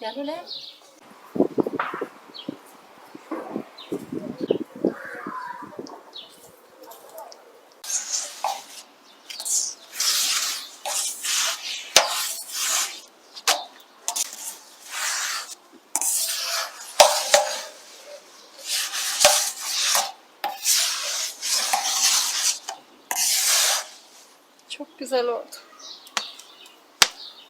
Gel öyle. Çok güzel oldu.